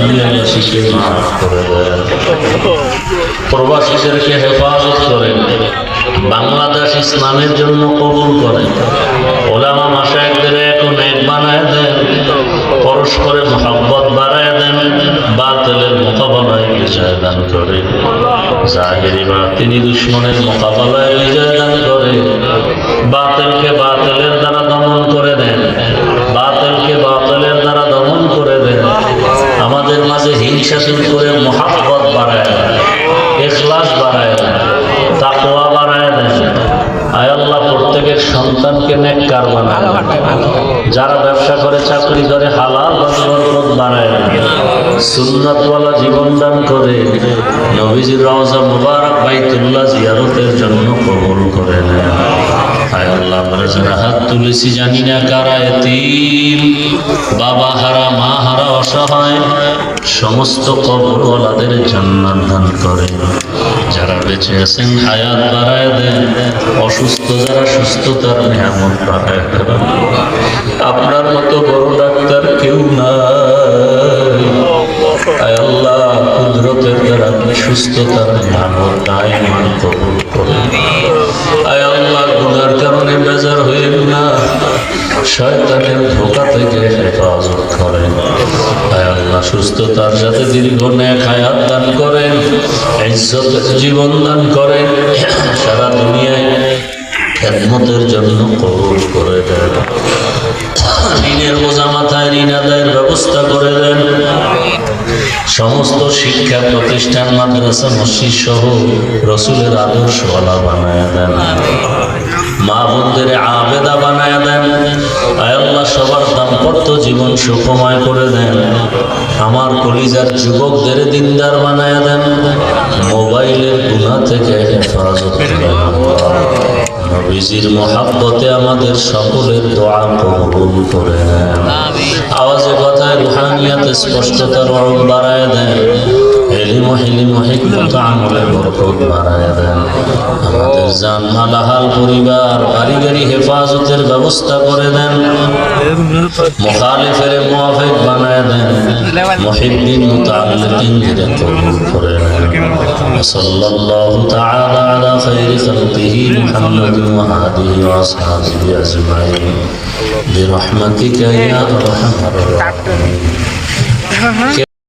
দুনিয়াবাসীকে মাফ করে দেন প্রবাসীদেরকে হেফাজত করেন। বাংলাদেশ ইসলামের জন্য কবুল করেন। ওলামা মাসায়কদের এখন এক বানায় দেন। পরস্পরে মহাব্বত বাড়ায় দেন। বাতিলের মোকাবেলায় বিজয় দান করে। জাহেরি বা তিনি দুশ্মনের মোকাবেলায় বিজয় দান করে। বাতিলকে বাতিলের মাঝে হিংসা শুরু করে মহাব্বত বাড়ায় এখলাস বাড়ায় দেন তাকওয়া বাড়ায় আল্লাহ, প্রত্যেকের সন্তানকে যারা ব্যবসা করে, চাকরি করে, হালাল সুন্নাতওয়ালা জীবন দান করে, নবীজির রওজা মুবারক বাইতুল্লাহ জিয়ারতের জন্য কবুল করে যারা হাত জানি না কারা এতিম। বাবা হারা, মা হারা অসহায়। সমস্ত কবরওয়ালাদের জান্নাত দান করে। যারা বেঁচে আছেন, হায়াত বাড়ায় দেন। অসুস্থ যারা সুস্থতার নিয়ামত বাড়ায় আপনার মতো বড় ডাক্তার কেউ নাই। আল্লাহ, কুদরতের দ্বারা আপনি সুস্থতার নিয়ামত দায়মান কবুল করুন। আয় আল্লাহ, গুনার কারণে বেজার হইেন না। শয়তানের ধোকা সুস্থতার সাথে দীর্ঘ ন্যাক হায়াত দান করেন, ইজ্জত জীবন দান করেন, সারা দুনিয়ায় খেদমতের জন্য কবুল করে দেন। ঋণের বোঝা মাথায় ঋণ আদায়ের ব্যবস্থা করে দেন। সমস্ত শিক্ষা প্রতিষ্ঠান, মাদ্রাসা, মসজিদ সহ রসুলের আদর্শওয়ালা বানায় দেন। মা বোনদের আবেদা বানায় দেন। আল্লাহ সবার দাম্পত্য জীবন সুখময় করে দেন। আমার কলিজার যুবকদের দিনদার বানায় দেন। মোবাইলের গুণা থেকে হেফাজত নবীজির মহাব্বতে আমাদের সকলের দোয়া কবুল করে নেন। আওয়াজে কথায় রুহানিয়াতে স্পষ্টতার রং বাড়ায় দেন। হেলিম হেলিম হিকমত আমলে বরকত বাড়ায় দেন আমাদের জান মালাহাল পরিবার বাড়ি গাড়ি হেফাজতের ব্যবস্থা করে দেন মুখালিফের মুআফিক বানায় দেন মুহিব্বিন মুতাআল্লিকিন ধীরে কবুল করে নেন সাল্লাল্লাহু তাআলা আলা খাইরি খালকিহি মুহাম্মাদিন ওয়া আলিহি ওয়া আসহাবিহি আজমাইন برحمتك يا ارحم الراحمين